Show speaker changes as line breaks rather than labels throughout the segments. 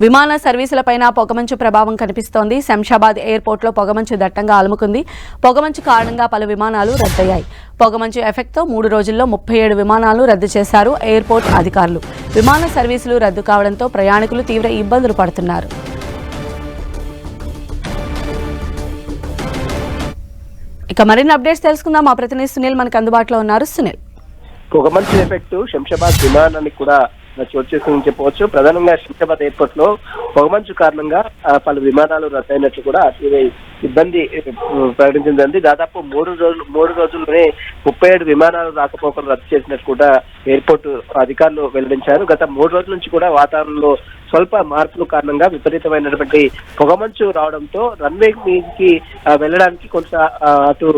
విమాన సర్వీసులపైన పొగమంచు ప్రభావం కనిపిస్తోంది. శంషాబాద్ ఎయిర్పోర్ట్లో పొగమంచు దట్టంగా అలుముకుంది. పొగమంచు కారణంగా పలు విమానాలు రద్దయ్యాయి. పొగమంచు ఎఫెక్ట్తో మూడు రోజుల్లో ముప్పై ఏడు విమానాలు రద్దు చేశారు ఎయిర్పోర్ట్ అధికారులు. విమాన సర్వీసులు రద్దు కావడంతో ప్రయాణికులు తీవ్ర ఇబ్బందులు పడుతున్నారు. ఇక మరిన్ని అప్డేట్స్ తెలుసుకుందాం. మా ప్రతినిధి సునీల్ మనకు అందుబాటులో ఉన్నారు. సునీల్.
పొగమంచు ఎఫెక్ట్ శంషాబాద్ విమానానికి కూడా చోటు చేసుకుని చెప్పవచ్చు. ప్రధానంగా శంషాబాద్ ఎయిర్పోర్ట్లో పొగమంచు కారణంగా పలు విమానాలు రద్దయినట్లు కూడా ఆర్టీఐ ఇబ్బంది ప్రకటించిందండి. దాదాపు మూడు రోజులు మూడు రోజుల్లోనే ముప్పై ఏడు విమానాలు రాకపోకలు రద్దు చేసినట్టు కూడా ఎయిర్పోర్ట్ అధికారులు వెల్లడించారు. గత మూడు రోజుల నుంచి కూడా వాతావరణంలో స్వల్ప మార్పుల కారణంగా విపరీతమైనటువంటి పొగమంచు రావడంతో రన్వే మీదకి వెళ్ళడానికి కొంత అటు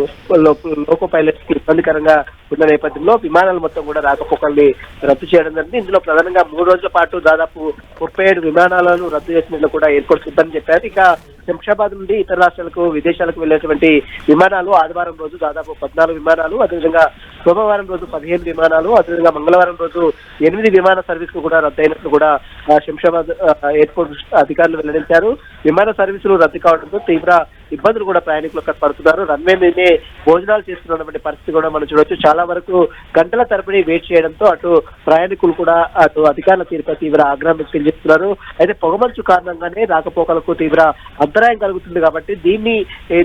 లోకో పైలట్స్కి ఇబ్బందికరంగా ఉన్న నేపథ్యంలో విమానాలు మొత్తం కూడా రాకపోకల్ని రద్దు చేయడం జరిగింది. ఇందులో ప్రధానంగా మూడు రోజుల పాటు దాదాపు ముప్పై ఏడు విమానాలను రద్దు చేసినట్లు కూడా ఎయిర్పోర్ట్ సిబ్బంది చెప్పారు. ఇక శంషాబాద్ నుండి ఇతర రాష్ట్రాలకు విదేశాలకు వెళ్ళేటువంటి విమానాలు ఆదివారం రోజు దాదాపు పద్నాలుగు విమానాలు అదేవిధంగా సోమవారం రోజు పదిహేను విమానాలు అదేవిధంగా మంగళవారం రోజు ఎనిమిది విమాన సర్వీసులు కూడా రద్దయినట్లు కూడా శంషాబాద్ ఎయిర్పోర్ట్ అధికారులు వెల్లడించారు. విమాన సర్వీసులు రద్దు కావడంతో తీవ్ర ఇబ్బందులు కూడా ప్రయాణికులు పడుతున్నారు. రన్వే మీదే భోజనాలు చేస్తున్నటువంటి పరిస్థితి కూడా మనం చూడొచ్చు. చాలా వరకు గంటల తరపుని వెయిట్ చేయడంతో అటు ప్రయాణికులు కూడా అటు అధికారుల తీరుపై తీవ్ర ఆగ్రహం వ్యక్తం చేస్తున్నారు. అయితే పొగమంచు కారణంగానే రాకపోకలకు తీవ్ర అంతరాయం కలుగుతుంది కాబట్టి దీన్ని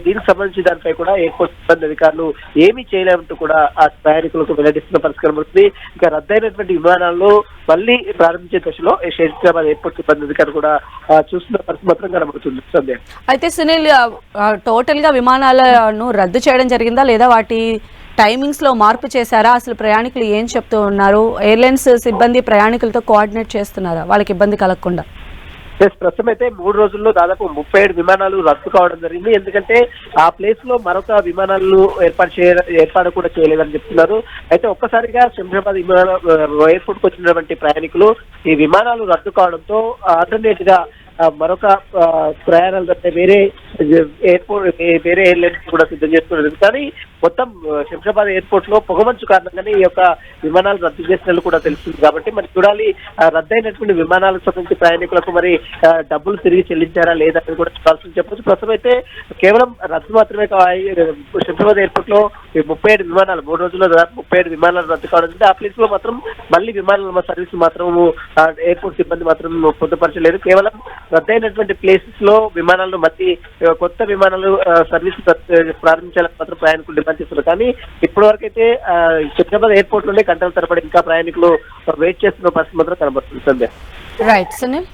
దీనికి సంబంధించి దానిపై కూడా ఎయిర్పోర్ట్ సిబ్బంది అధికారులు ఏమీ చేయలేమంటూ కూడా ఆ ప్రయాణికులకు వెల్లడిస్తున్న పరిస్థితి కనబడుతుంది. ఇంకా రద్దయినటువంటి విమానాల్లో మళ్ళీ ప్రారంభించే దశలో హైదరాబాద్ ఎయిర్పోర్ట్ సిబ్బంది అధికారులు కూడా చూస్తున్న పరిస్థితి మాత్రం కనబడుతుంది. సందేహం.
అయితే సునీల్ టోటల్గా విమానాలను రద్దు చేయడం జరిగిందా లేదా వాటి టైమింగ్స్లో మార్పు చేశారా? అసలు ప్రయాణికులు ఏం చెప్తూ ఉన్నారు? ఎయిర్లైన్స్ సిబ్బంది ప్రయాణికులతో కోఆర్డినేట్ చేస్తున్నారా? వాళ్ళకి ఇబ్బంది కలగకుండా.
ప్రస్తుతం అయితే మూడు రోజుల్లో దాదాపు ముప్పై ఏడు విమానాలు రద్దు కావడం జరిగింది. ఎందుకంటే ఆ ప్లేస్లో మరొక విమానాలు ఏర్పాటు చేయ ఏర్పాటు కూడా చేయలేదని చెప్తున్నారు. అయితే ఒక్కసారిగా శంషాబాద్ విమాన ఎయిర్పోర్ట్కు వచ్చినటువంటి ప్రయాణికులు ఈ విమానాలు రద్దు కావడంతో ఆల్టర్నేట్గా మరొక ప్రయాణాలు కంటే వేరే ఎయిర్పోర్ట్ వేరే ఎయిర్లైన్స్ కూడా సిద్ధం చేసుకున్నారు కానీ మొత్తం శంషాబాద్ ఎయిర్పోర్ట్లో పొగమంచు కారణంగానే ఈ యొక్క విమానాలు రద్దు చేసినట్లు కూడా తెలుస్తుంది. కాబట్టి మరి చూడాలి రద్దయినటువంటి విమానాలకు సంబంధించి ప్రయాణికులకు మరి డబ్బులు తిరిగి చెల్లించారా లేదా అని కూడా చూడాల్సి చెప్పొచ్చు. ప్రస్తుతం అయితే కేవలం రద్దు మాత్రమే శంషాబాద్ ఎయిర్పోర్ట్లో ఈ ముప్పై ఏడు విమానాలు మూడు రోజుల్లో ముప్పై ఏడు విమానాలు రద్దు కావడం ఆ ప్లేస్లో మాత్రం మళ్ళీ విమానాల సర్వీస్ మాత్రం ఆ, ఎయిర్పోర్ట్ సిబ్బంది మాత్రం పొందుపరచలేదు. కేవలం రద్దయినటువంటి ప్లేసెస్లో విమానాలను మళ్ళీ కొత్త విమానాలు సర్వీస్ ప్రారంభించాలని మాత్రం ప్రయాణికులు డిమాండ్ చేస్తున్నారు. కానీ ఇప్పటి వరకు అయితే సికింద్రాబాద్ ఎయిర్పోర్ట్లోనే గంటల తరబడి ఇంకా ప్రయాణికులు వెయిట్ చేస్తున్న పరిస్థితి మాత్రం కనబడుతుంది సంధ్య.
రైట్ సునీల్